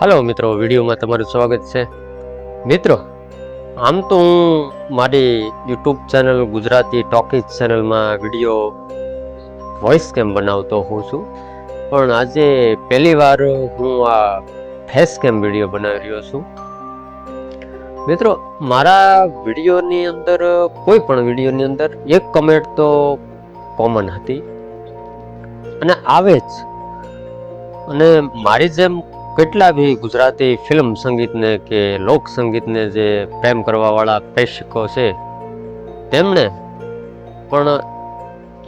હાલો મિત્રો, વિડીયોમાં તમારું સ્વાગત છે. મિત્રો, આમ તો હું મારી યુટ્યુબ ચેનલ, ગુજરાતી ટોકીઝ ચેનલમાં વીડિયો વોઇસ કેમ બનાવતો હોઉં છું. પણ આજે પહેલી વાર હું આ ફેસ કેમ વીડિયો બનાવી રહ્યો છું. મિત્રો, મારા વિડીયોની અંદર, કોઈ પણ વિડીયોની અંદર એક કમેન્ટ તો કોમન હતી. અને આવે જ. અને મારી જેમ કેટલા બી ગુજરાતી ફિલ્મ સંગીતને કે લોક સંગીતને જે પ્રેમ કરવાવાળા પ્રેક્ષકો છે તેમણે પણ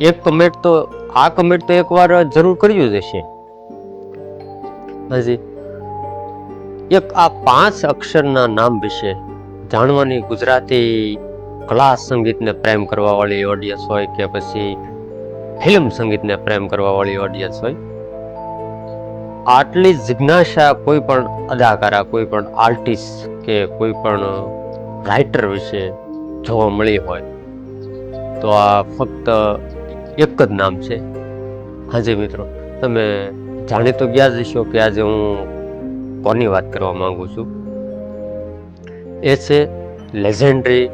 એક કમેન્ટ તો, આ કમેન્ટ તો એકવાર જરૂર કર્યું જ હશે. હાજી. એક આ પાંચ અક્ષરના નામ વિશે જાણવાની ગુજરાતી કલા સંગીતને પ્રેમ કરવાવાળી ઓડિયન્સ હોય કે પછી ફિલ્મ સંગીતને પ્રેમ કરવાવાળી ઓડિયન્સ હોય આટલી જિજ્ઞાસા કોઈ પણ અદાકારા, કોઈ પણ આર્ટિસ્ટ કે કોઈ પણ રાઇટર વિશે જોવા મળી હોય, તો આ ફક્ત એક જ નામ છે. હાજી મિત્રો, તમે જાણી તો ગયા જ હશો કે આજે હું કોની વાત કરવા માંગુ છું? એ છે લેજેન્ડરી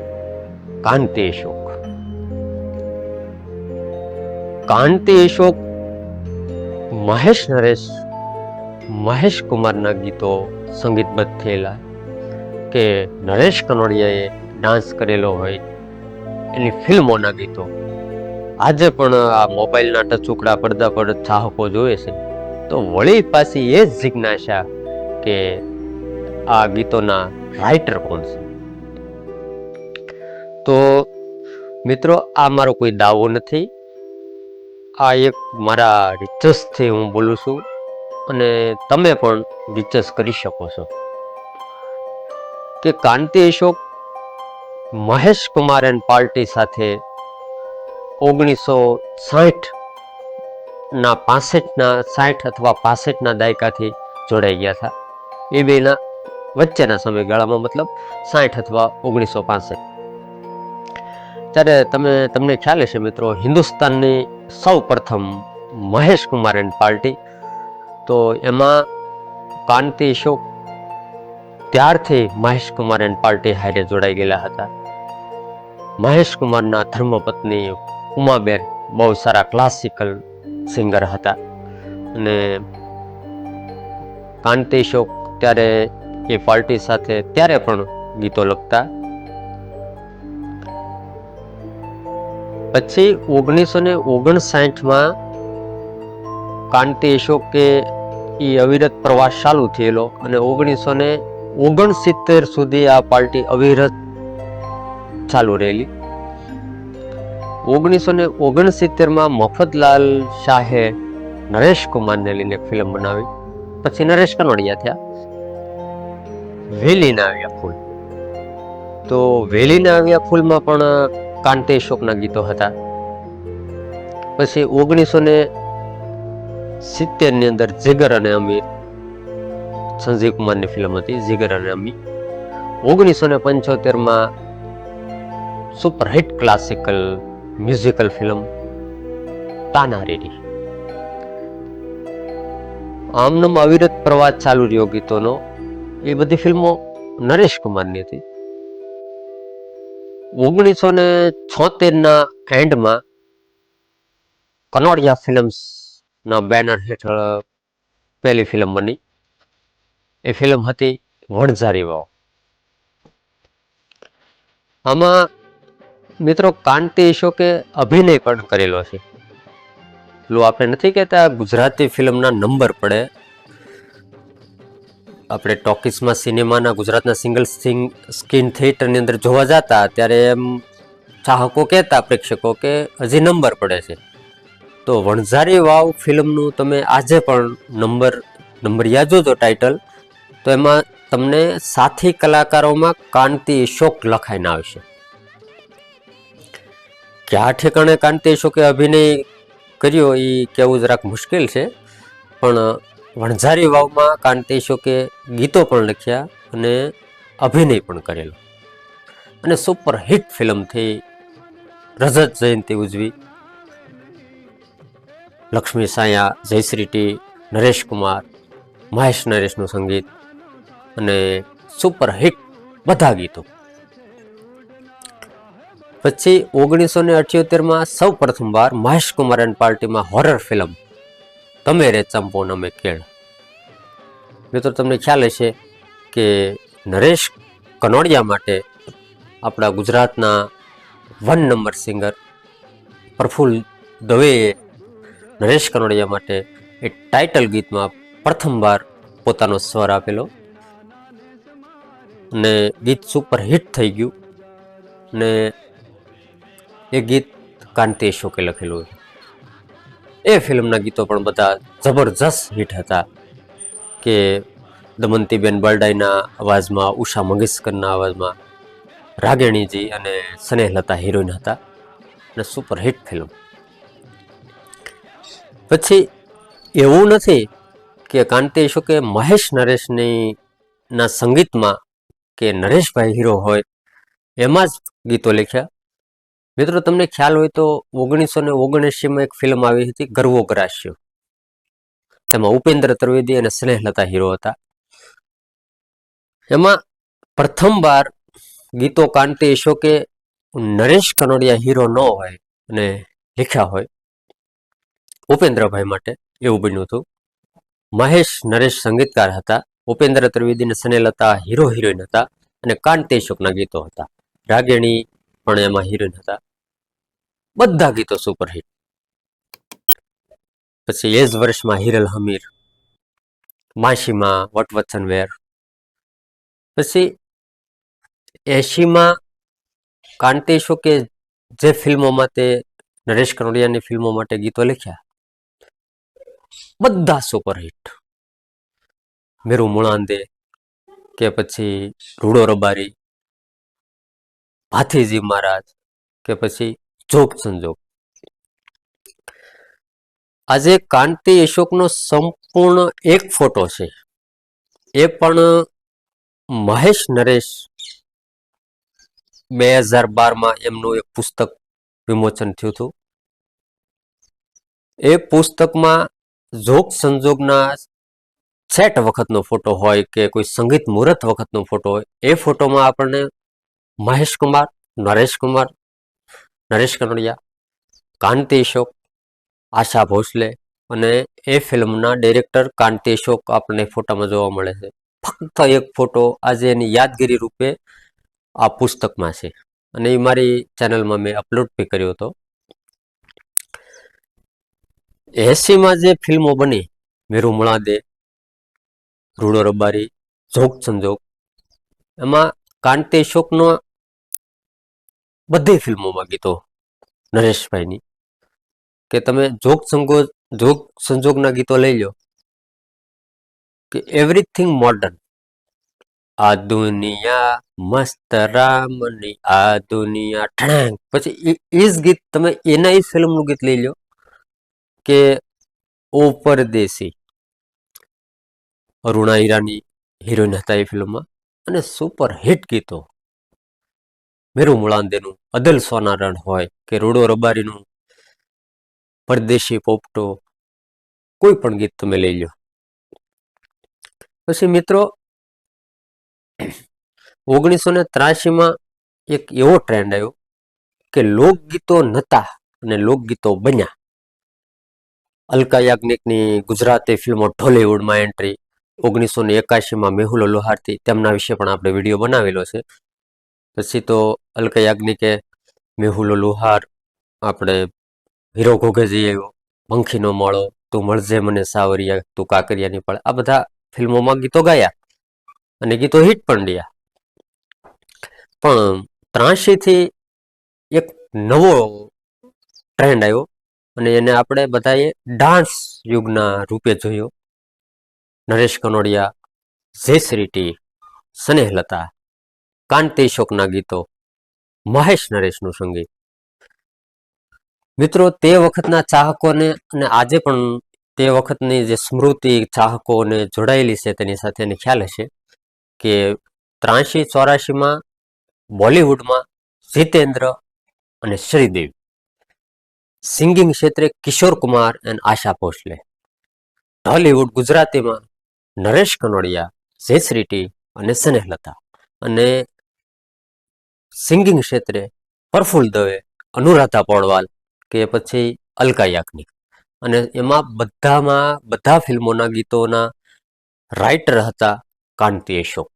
કાંતિ અશોક. કાંતિ અશોક મહેશ નરેશ મહેશ કુમારના ગીતો સંગીતબદ્ધ થયેલા કે નરેશ કનોડિયાએ ડાન્સ કરેલો હોય એની ફિલ્મોના ગીતો. આજે પણ આ મોબાઈલના ટચુકડા પડદા પર ચાહકો જોવે છે. તો વળી પાછી એ જ જિજ્ઞાસા કે આ ગીતોના રાઇટર કોણ છે? તો મિત્રો, આ મારો કોઈ દાવો નથી. આ એક મારા રિચર્સથી હું બોલું છું. અને તમે પણ રિચર્સ કરી શકો છો. કે કાંતિ અશોક, મહેશ કુમાર એન્ડ પાર્ટી સાથે ઓગણીસો સાઠ ના પાસઠના સાઠ અથવા પાસઠના દાયકાથી જોડાઈ ગયા હતા. એ બેના વચ્ચેના સમયગાળામાં મતલબ સાઠ અથવા ઓગણીસો પાસઠ. ત્યારે તમે, તમને ખ્યાલ હશે મિત્રો, હિન્દુસ્તાનની સૌ પ્રથમ મહેશ કુમાર એન્ડ પાર્ટી તો એમાં કાંતિ, અશોક ત્યારથી મહેશ કુમાર એન્ડ પાર્ટી હારે જોડાઈ ગયેલા હતા. મહેશ કુમારના ધર્મપત્ની ઉમાબેન બહુ સારા ક્લાસિકલ સિંગર હતા અને કાંતિ, અશોક ત્યારે એ પાર્ટી સાથે ત્યારે પણ ગીતો લખતા. પછી ઓગણીસો ને ઓગણસાઠમાં કાંતિ, અશોકે એ અવિરત પ્રવાસ ચાલુ થયેલો અને ઓગણીસો ને ઓગણસિત્તેર સુધી આ પાર્ટી અવિરત ચાલુ રહેલી. ઓગણીસો ને ઓગણસિત્તેરમાં મફતલાલ શાહે નરેશ કુમારને લઈને ફિલ્મ બનાવી. પછી નરેશ કનોડિયા થયા. વેલીના આવ્યા ફૂલ. તો વેલીના આવ્યા ફૂલમાં પણ કાંતિ અશોકના ગીતો હતા. પછી ઓગણીસો ને સિત્તેરની અંદર જીગર અને અમીર સંજીવ કુમારની ફિલ્મ હતી, જીગર અને અમીર ઓગણીસો ને પંચોતેરમાં સુપરહિટ ક્લાસિકલ મ્યુઝિકલ ફિલ્મ તાના રેડી આમનામ અવિરત પ્રવાસ ચાલુ રહ્યો ગીતોનો. એ બધી ફિલ્મો નરેશ કુમારની હતી. ઓગણીસો ને છોતેરના એન્ડમાં કનોડિયા ફિલ્મ્સ ના બેનર હેઠળ પહેલી ફિલ્મ બની. એ ફિલ્મ હતી વણઝારી વાવ. આમાં મિત્રો કાંતિ અશોકે અભિનય પણ કરેલો છે. પેલું આપણે નથી કહેતા ગુજરાતી ફિલ્મના નંબર પડે. આપણે ટોકીસમાં સિનેમાના ગુજરાતના સિંગલ સિંગ સ્ક્રીન થિયેટરની અંદર જોવા જતા ત્યારે એમ ચાહકો કહેતા પ્રેક્ષકો કે હજી નંબર પડે છે. તો વણઝારી વાવ ફિલ્મનું તમે આજે પણ નંબર નંબર યાદ જોજો ટાઇટલ. તો એમાં તમને સાથી કલાકારોમાં કાંતિ અશોક લખાઈને આવશે ક્યાં ઠેકાણે કાંતિ અશોકે અભિનય કર્યો એ કહેવું જરાક મુશ્કેલ છે, પણ વણઝારી વાવમાં કાંતિ અશોકે ગીતો પણ લખ્યા અને અભિનય પણ કરેલો. અને સુપરહિટ ફિલ્મથી રજત જયંતિ ઉજવી. લક્ષ્મી સાયા જયશ્રી ટી નરેશ કુમાર મહેશ નરેશનું સંગીત અને સુપર હિટ બધા ગીતો. પછી ઓગણીસો ને અઠ્યોતેરમાં સૌ પ્રથમવાર મહેશ કુમાર એન્ડ પાર્ટીમાં હોરર ફિલ્મ તમે રે ચંપો નમે કેળ. મિત્રો, તમને ખ્યાલ હશે કે નરેશ કનોડિયા માટે આપણા ગુજરાતના વન નંબર સિંગર પ્રફુલ્લ દવેએ નરેશ કનોડિયા માટે એ ટાઇટલ ગીતમાં પ્રથમવાર પોતાનો સ્વર આપેલો. ને ગીત સુપર હિટ થઈ ગયું. ને એ ગીત કાંતિ અશોકે લખેલું એ ફિલ્મના ગીતો પણ બધા જબરજસ્ત હિટ હતા. કે દમંતીબેન બરડાઈના અવાજમાં, ઉષા મંગેશકરના અવાજમાં, રાગેણીજી અને સ્નેહલતા હિરોઈન હતા. અને સુપર હિટ ફિલ્મ પછી એવું નથી કે કાંતિ કે મહેશ નરેશની ના સંગીતમાં કે નરેશભાઈ હીરો હોય, એમાં જ ગીતો લખ્યા. મિત્રો, તમને ખ્યાલ હોય તો ઓગણીસો ને ઓગણસીમાં એક ફિલ્મ આવી હતી ગરવો ગ્રાસ્યો તેમાં ઉપેન્દ્ર ત્રિવેદી અને સ્નેહલતા હીરો હતા. એમાં પ્રથમવાર ગીતો કાંતિ અશોકે નરેશ કનોડિયા હીરો ન હોય અને લખ્યા હોય. ઉપેન્દ્રભાઈ માટે એવું બન્યું હતું. મહેશ નરેશ સંગીતકાર હતા. ઉપેન્દ્ર ત્રિવેદી સનેલતા હીરો હિરોઈન હતા અને કાંતિ અશોકના ગીતો હતા. રાગેણી પણ એમાં હિરોઈન હતા. બધા ગીતો સુપરહિટ પછી એ જ વર્ષમાં હિરલ હમીર, માસીમાં વટવચન વેર. પછી એશીમાં કાંતિ જે ફિલ્મોમાં તે નરેશ કનોડિયાની ફિલ્મો માટે ગીતો લખ્યા બધા સુપરહિટ મેરુ મુળાંદે કે પછી રૂડો રબારી ભાથીજી મહારાજ કે પછી જોગ સંજોગ આજે કાંતિ અશોકનો સંપૂર્ણ એક ફોટો છે. એ પણ મહેશ નરેશ બે હજાર બારમાં એમનું એક પુસ્તક વિમોચન થયું હતું. એ પુસ્તકમાં જોગ સંજોગના સેટ વખતનો ફોટો હોય કે કોઈ સંગીત મુહૂર્ત વખતનો ફોટો હોય, એ ફોટોમાં આપણને મહેશ કુમાર, નરેશ કુમાર, નરેશ કનોડિયા, કાંતિ અશોક, આશા ભોસલે અને એ ફિલ્મના ડિરેક્ટર કાંતિ અશોક આપણને ફોટામાં જોવા મળે છે. ફક્ત એક ફોટો આજે એની યાદગીરી રૂપે આ પુસ્તકમાં છે. અને એ મારી ચેનલમાં મેં અપલોડ બી કર્યો હતો. એસીમાં જે ફિલ્મો બની, મેરુ મુળાદે, રૂડો રબારી જોગ સંજોગ, એમાં કાંતિ શોકનો બધી ફિલ્મોમાં ગીતો નરેશભાઈની. કે તમે જોગ સંગો જોગ સંજોગના ગીતો લઈ લો કે એવરીથિંગ મોડર્ન આ દુનિયા મસ્ત રામની, આ દુનિયા ઠણાંગ પછી એ ગીત, તમે એના ફિલ્મનું ગીત લઈ લો કે ઓ પરદેશી અરુણા ઈરાની હિરોઈન હતા એ ફિલ્મમાં અને સુપર હિટ ગીતો. મેરુ મુળાંદેનું અદલ સોનારણ હોય કે રૂડો રબારીનું પરદેશી પોપટો, કોઈ પણ ગીત તમે લઈ લો પછી મિત્રો ઓગણીસો ને ત્રાસીમાં એક એવો ટ્રેન્ડ આવ્યો કે લોકગીતો નતા અને લોકગીતો બન્યા. અલકા યાજ્ઞિકની ગુજરાતી ફિલ્મો ઢોલીવુડમાં એન્ટ્રી, ઓગણીસો ને એકાશીમાં મેહુલ લોહારથી, તેમના વિશે પણ આપણે વીડિયો બનાવેલો છે. પછી તો અલકા યાજ્ઞિકે મેહુલ લોહાર, આપણે હીરો ઘોઘેજી આવ્યો પંખીનો માળો, તું મળજે મને સાવરિયા, તું કાકરિયાની પળ, આ બધા ફિલ્મોમાં ગીતો ગાયા અને ગીતો હિટ પણ રહ્યા. પણ ત્રાસીથી એક નવો ટ્રેન્ડ આવ્યો અને એને આપણે બધાએ ડાન્સ યુગના રૂપે જોયો. નરેશ કનોડિયા જયશ્રી ટી, સ્નેહલતા, કાંતિ શોકના ગીતો, મહેશ નરેશનું સંગીત. મિત્રો, તે વખતના ચાહકોને અને આજે પણ તે વખતની જે સ્મૃતિ ચાહકોને જોડાયેલી છે તેની સાથે એને ખ્યાલ હશે કે ત્રાસી ચોરાશીમાં બોલિવૂડમાં જીતેન્દ્ર અને શ્રીદેવ. સિંગિંગ ક્ષેત્રે કિશોર કુમાર અને આશા ભોસલે. ઢોલિવૂડ ગુજરાતીમાં નરેશ કનોડિયા જયશ્રી ટી અને સ્નેહલતા અને સિંગિંગ ક્ષેત્રે પ્રફુલ દવે, અનુરાધા પોળવાલ કે પછી અલકા યાજ્ઞિક. અને એમાં બધામાં, બધા ફિલ્મોના ગીતોના રાઇટર હતા કાંતિ અશોક.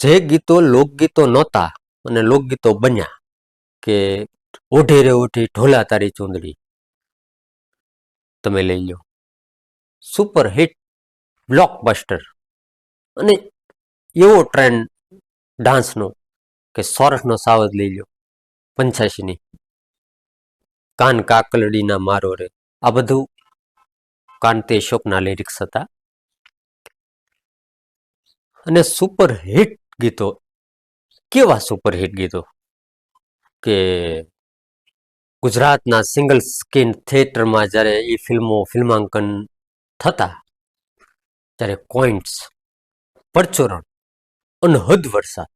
જે ગીતો લોકગીતો નહોતા અને લોકગીતો બન્યા કે ઓઢેરે ઓઢી ઢોલા તારી ચૂંદડી. તમે લઈ લો સુપર હિટ બ્લોકબસ્ટર. અને એવો ટ્રેન્ડ ડાન્સનો કે સોરઠનો સાવજ લઈ લો પંચ્યાસીની. કાન કાકલડીના મારો રે. આ બધું કાંતિ અશોકના લિરિક્સ હતા. અને સુપર હિટ ગીતો. કેવા સુપર હિટ ગીતો? કે ગુજરાતના સિંગલ સ્ક્રીન થિયેટરમાં જ્યારે એ ફિલ્મો, ફિલ્માંકન થતા, ત્યારે કોઈન્ટ્સ પરચોરણ, અનહદ વરસાદ.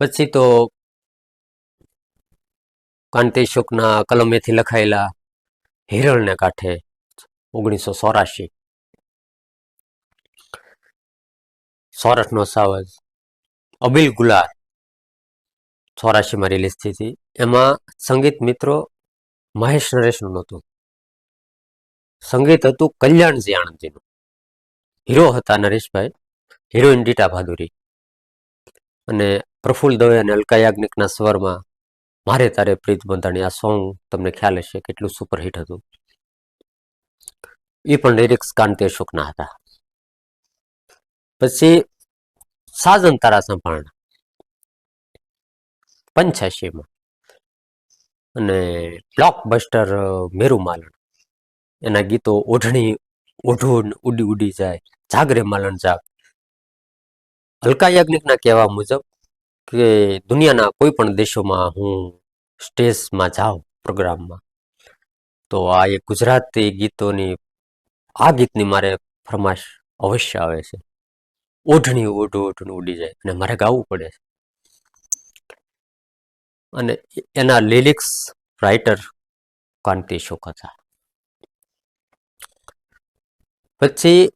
પછી તો કાંતિશોકના કલમેથી લખાયેલા હિરણને કાંઠે ઓગણીસો ચોરાશી. સોરઠનો સાવજ, અબિલ ગુલાર ચોરાશીમાં રિલીઝ થઈ હતી. એમાં સંગીત મિત્રો મહેશ નરેશનું નહોતું. સંગીત હતું કલ્યાણજી આણંદજીનું હીરો હતા નરેશભાઈ, હિરોઈન ડીટા ભાદુરી. અને પ્રફુલ્લ દવે અને અલકા યાજ્ઞિકના સ્વરમાં મારે તારે પ્રીત બંધાણી, આ સોંગ તમને ખ્યાલ હશે કેટલું સુપરહિટ હતું. એ પણ લિરિક્સ કાંતિ અશોકના હતા. પછી સાજન તારા સંભાળના. પંચ્યાસીમાં. અને બ્લોકબસ્ટર મેરુ માલણ એના ગીતો ઓઢણી ઓઢું ઉડી ઉડી જાય, જાગરે માલણ જાગ. હલકા યાજ્ઞિકના કહેવા મુજબ કે દુનિયાના કોઈ પણ દેશોમાં હું સ્ટેજમાં જાઉં પ્રોગ્રામમાં, તો આ એક ગુજરાતી ગીતોની, આ ગીતની મારે ફરમાશ અવશ્ય આવે છે. ઓઢણી, ઓઢું ઓઢું, ઉડી જાય અને મારે ગાવું પડે છે. અને એના લિરિક્સ રાઇટર કાંતિ અશોક હતા પછી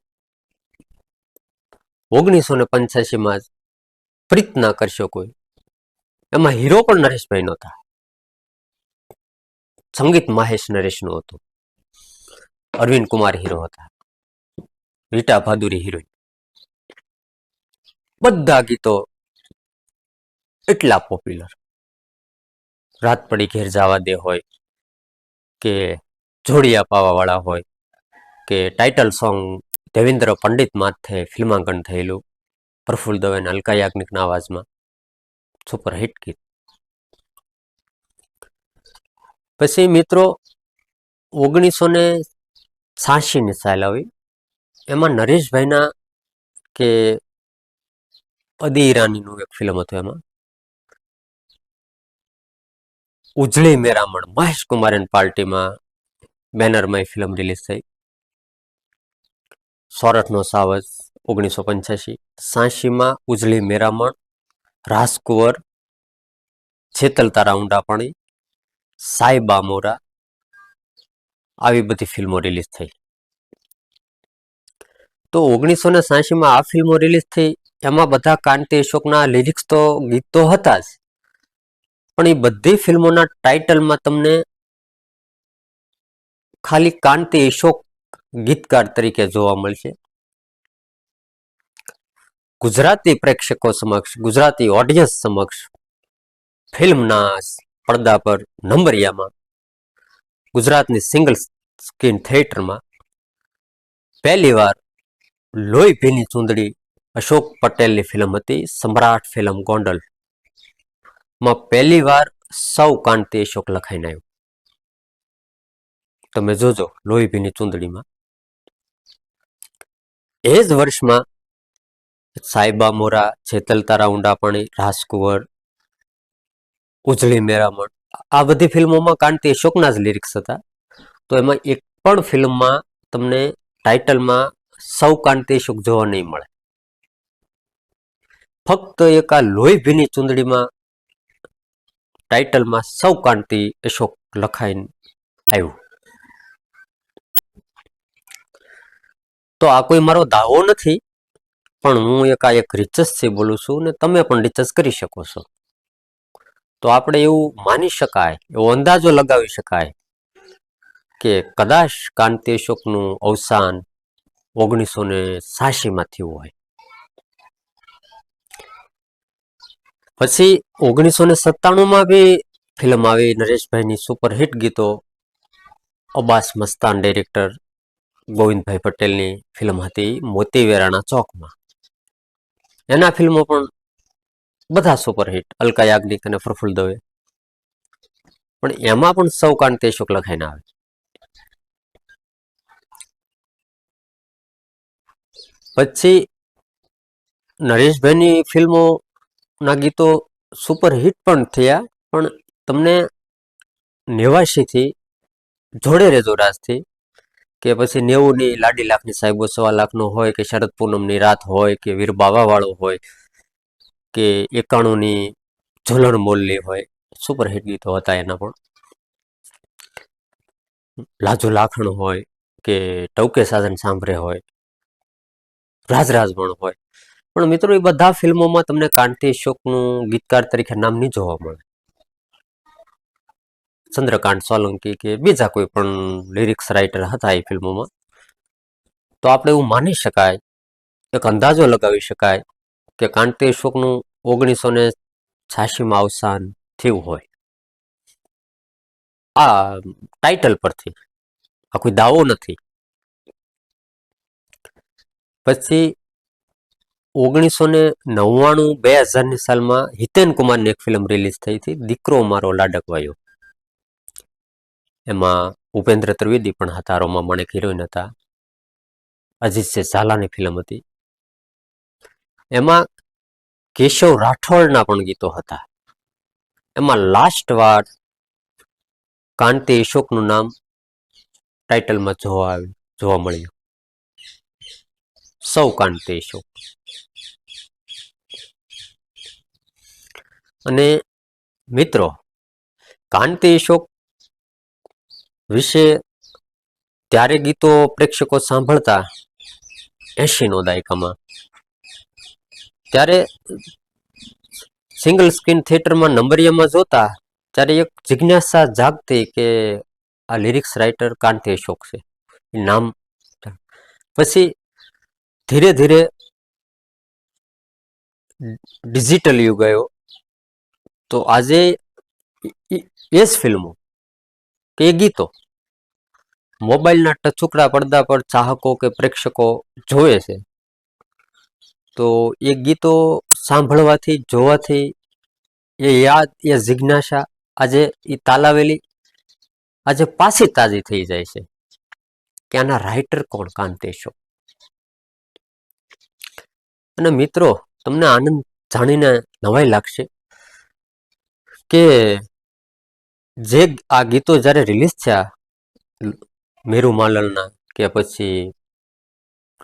ઓગણીસો ને પંચ્યાસીમાં પ્રીત ના કરશો કોઈ. એમાં હીરો પણ નરેશભાઈ નહોતા સંગીત મહેશ નરેશનું હતું. અરવિંદ કુમાર હીરો હતા. રીટા ભાદુરી હિરોઈન. બધા ગીતો એટલા પોપ્યુલર રાત પડી ઘેર જવા દે હોય કે જોડિયા પાવાવાળા હોય કે ટાઇટલ સોંગ દેવેન્દ્ર પંડિત માથે ફિલ્માંકન થયેલું પ્રફુલ્લ દવેના અલકા યાજ્ઞિકના અવાજમાં. સુપરહિટ ગીત. પછી મિત્રો ઓગણીસો ને છ્યાસીની સાલ આવી. એમાં નરેશભાઈના કે અદી ઈરાનીનું એક ફિલ્મ હતું એમાં. ઉજળી મેરામણ મહેશ કુમારન પાર્ટીમાં બેનરમાં ફિલ્મ રિલીઝ થઈ. સોરઠનો સાવજ, ઓગણીસો પંચ્યાસી. સાંશીમાં ઉજળી મેરામણ રાજકુંવર છેતલ તારા પાણી. સાઈબા મોરા આવી બધી ફિલ્મો રિલીઝ થઈ. તો ઓગણીસો ને સાંશીમાં આ ફિલ્મો રિલીઝ થઈ. એમાં બધા કાંતિ અશોકના લિરિક્સ તો ગીત તો હતા જ. પણ એ બધી ફિલ્મોના ટાઇટલમાં તમને ખાલી કાંતિ અશોક ગીતકાર તરીકે જોવા મળશે. ગુજરાતી પ્રેક્ષકો સમક્ષ, ગુજરાતી ઓડિયન્સ સમક્ષ ફિલ્મના પડદા પર નંબરિયામાં, ગુજરાતની સિંગલ સ્ક્રીન થિયેટરમાં પહેલી વાર લોહી ભીની ચૂંદડી અશોક પટેલની ફિલ્મ હતી, સમ્રાટ ફિલ્મ ગોંડલ. માં પહેલી વાર સૌ કાંતિ અશોક લખાઈને આવ્યું. તમે જોજો લોહીભીની ચૂંદડીમાં. એ જ વર્ષમાં સાઈબા મોરા છેતલ તારા ઊંડા પાણી રાજકુંવર, ઉજળી મેરામણ, આ બધી ફિલ્મોમાં કાંતિ અશોકના જ લિરિક્સ હતા. તો એમાં એક પણ ફિલ્મમાં તમને ટાઇટલમાં સૌ કાંતિ અશોક જોવા નહીં મળે. ફક્ત એક આ લોહી ભીની ચૂંદડીમાં ટાઇટલમાં સૌ કાંતિ અશોક લખાઈને આવ્યું. તો આ કોઈ મારો દાવો નથી, પણ હું એક આ એક રિસર્ચથી બોલું છું ને તમે પણ રિચર્સ કરી શકો છો. તો આપણે એવું માની શકાય, એવો અંદાજો લગાવી શકાય કે કદાચ કાંતિ અશોકનું અવસાન ઓગણીસો ને સાશીમાં થયું હોય. પછી ઓગણીસો ને સત્તાણુંમાં બી ફિલ્મ આવી નરેશભાઈની સુપરહિટ ગીતો. અબ્બાસ મસ્તાન ડિરેક્ટર ગોવિંદભાઈ પટેલની ફિલ્મ હતી મોતી વેરાણા ચોકમાં. એના ફિલ્મો પણ બધા સુપરહિટ અલકા યાજ્ઞિક અને પ્રફુલ દવે. પણ એમાં પણ સૌ કાંતિ અશોક લખાઈને આવે. પછી નરેશભાઈની ફિલ્મોના ગીતો સુપરહિટ પણ થયા, પણ તમને નેવાશીથી જોડે રહેજો રાજથી, કે પછી નેવુંની લાડી લાખની સાહેબો સવા લાખનો હોય, કે શરદ પૂનમની રાત હોય, કે વીર બાવાવાળો હોય, કે એકાણુંની ઝોલણ મોલની હોય સુપરહિટ ગીતો હતા એના પણ. લાજુ લાખણ હોય, કે ટવકે સાધન સાંભળે હોય રાજ રાજબણ હોય પણ મિત્રો, એ બધા ફિલ્મોમાં તમને કાંતિ અશોકનું ગીતકાર તરીકે નામ નહીં જોવા મળે. ચંદ્રકાંત સોલંકી કે બીજા કોઈ પણ લિરિક્સ રાઇટર હતા એ ફિલ્મોમાં. તો આપણે એવું માની શકાય, એક અંદાજો લગાવી શકાય કે કાંતિ અશોકનું ઓગણીસો ને છ્યાસીમાં અવસાન થયું હોય. આ ટાઇટલ પરથી, આ કોઈ દાવો નથી. પછી ઓગણીસો ને નવ્વાણું બે હજારની સાલમાં હિતેન કુમારની એક ફિલ્મ રિલીઝ થઈ હતી, દીકરો મારો લાડકવાયો. એમાં ઉપેન્દ્ર ત્રિવેદી પણ હતા રોમા માણેક હિરોઈન હતા. અજીત છે ઝાલાની ફિલ્મ હતી. એમાં કેશવ રાઠોડના પણ ગીતો હતા. એમાં લાસ્ટ વાર કાંતિ અશોકનું નામ ટાઇટલમાં જોવા આવ્યું જોવા મળ્યું. સૌ કાંતિ અશોક. અને મિત્રો, કાંતિ અશોક વિશે ત્યારે ગીતો પ્રેક્ષકો સાંભળતા એંશીનો દાયકામાં. ત્યારે સિંગલ સ્ક્રીન થિયેટરમાં નંબરિયામાં જોતા ત્યારે એક જિજ્ઞાસા જાગતી કે આ લિરિક્સ રાઇટર કાંતિ અશોક છે. નામ પછી ધીરે ધીરે ડિજિટલ યુગ આવ્યો. તો આજે એ જ ફિલ્મો કે ગીતો. મોબાઈલના ટચુકડા પડદા પર ચાહકો કે પ્રેક્ષકો જોવે છે. તો એ ગીતો સાંભળવાથી, જોવાથી એ યાદ, એ જિજ્ઞાસા આજે એ તાલાવેલી આજે પાછી તાજી થઈ જાય છે કે આના રાઇટર કોણ, કાંતેશો? અને મિત્રો, તમને આનંદ જાણીને નવાઈ લાગશે. કે જે આ ગીતો જ્યારે રિલીઝ થયા મેરુ માલલના કે પછી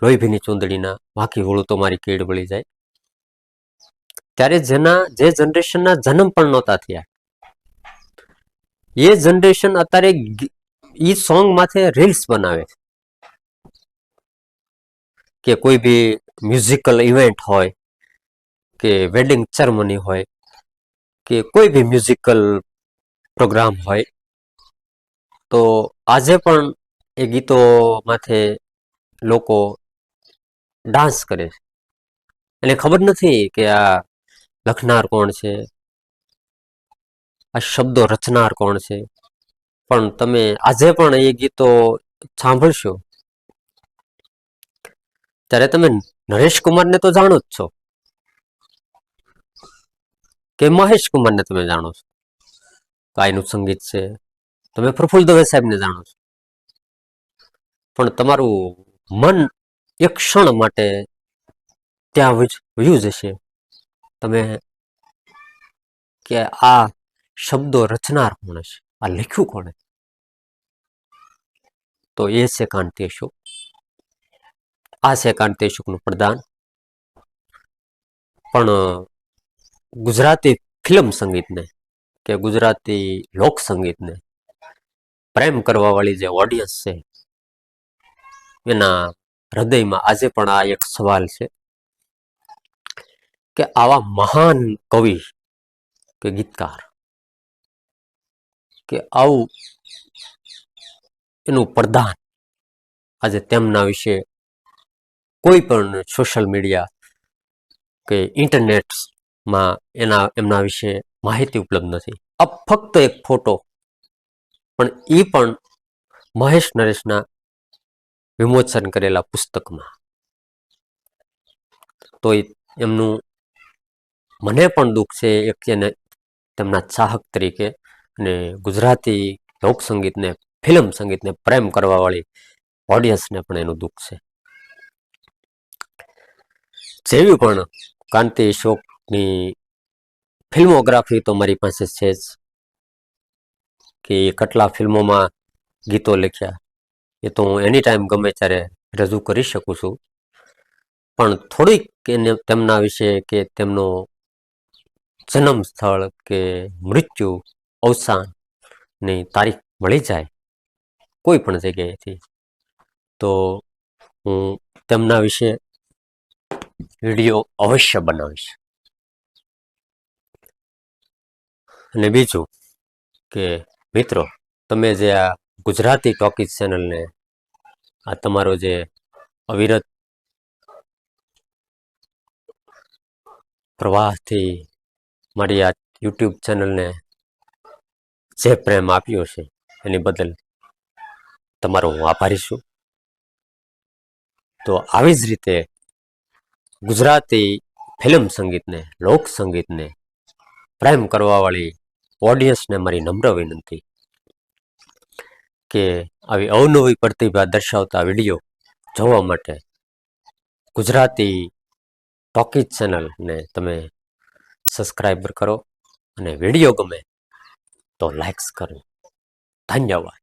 લોહીભીની ચૂંદડીના, વાકી હોળું તો મારી કેડ વળી જાય. ત્યારે જેના, જે જનરેશનના જન્મ પણ નહોતા થયા. એ જનરેશન અત્યારે ઈ સોંગ માથે રીલ્સ બનાવે કે કોઈ બી મ્યુઝિકલ ઇવેન્ટ હોય, કે વેડિંગ સેરેમની હોય કે કોઈ બી મ્યુઝિકલ પ્રોગ્રામ હોય, તો આજે પણ એ ગીતો માથે લોકો ડાન્સ કરે છે. એને ખબર નથી કે આ લખનાર કોણ છે, આ શબ્દો રચનાર કોણ છે, પણ તમે આજે પણ એ ગીતો સાંભળશો? ત્યારે તમે નરેશ કુમારને તો જાણો જ છો. કે મહેશ કુમારને તમે જાણો છો? કાયનું સંગીત છે. તમે પ્રફુલ્લ દવે સાહેબને જાણો છો? પણ તમારું મન એક ક્ષણ માટે ત્યાં વ્યૂ જશે. તમે કે આ શબ્દો રચનાર કોણ છે આ લખ્યું કોણે તો એ છે કાંતિ અશોક આ છે કાંતિ અશોકનું પ્રદાન. પણ ગુજરાતી ફિલ્મ સંગીતને કે ગુજરાતી લોક સંગીતને પ્રેમ કરવા વાળી જે ઓડિયન્સ છે, એના હૃદયમાં આજે પણ આ એક સવાલ છે કે આવા મહાન કવિ કે ગીતકાર કે આવું એનું પ્રદાન આજે તેમના વિશે કોઈ પણ સોશિયલ મીડિયા કે ઇન્ટરનેટમાં એના, એમના વિશે માહિતી ઉપલબ્ધ નથી. આ ફક્ત એક ફોટો. પણ એ પણ મહેશ નરેશના વિમોચન કરેલા પુસ્તકમાં. તો એમનું મને પણ દુઃખ છે એક એને તેમના ચાહક તરીકે અને ગુજરાતી લોક સંગીતને, ફિલ્મ સંગીતને પ્રેમ કરવા વાળી ઓડિયન્સને પણ એનું દુઃખ છે. જેવી પણ કાંતિ શોકની ફિલ્મોગ્રાફી તો મારી પાસે છે જ. કે કેટલા ફિલ્મોમાં ગીતો લખ્યા, એ તો હું એની ટાઈમ ગમે ત્યારે રજૂ કરી શકું છું. પણ થોડીક એને તેમના વિશે કે તેમનો જન્મ સ્થળ કે મૃત્યુ અવસાનની તારીખ મળી જાય, કોઈ પણ જગ્યાએથી, તો હું તેમના વિશે વીડિયો અવશ્ય બનાવીશ. અને બીજું કે, મિત્રો, તમે જે આ ગુજરાતી ટોકીઝ ચેનલને, આ તમારો જે અવિરત પ્રવાહથી મારી આ યુટ્યુબ ચેનલને જે પ્રેમ આપ્યો છે, એની બદલ તમારો હું આભારી છું. તો આવી જ રીતે ગુજરાતી ફિલ્મ સંગીતને, લોક સંગીતને પ્રેમ કરવાવાળી ઓડિયન્સને મારી નમ્ર વિનંતી કે આવી અવનવી પ્રતિભા દર્શાવતા વીડિયો જોવા માટે ગુજરાતી ટોકીજ ચેનલને તમે સબસ્ક્રાઈબર કરો અને વીડિયો ગમે તો લાઇક્સ કરો. ધન્યવાદ.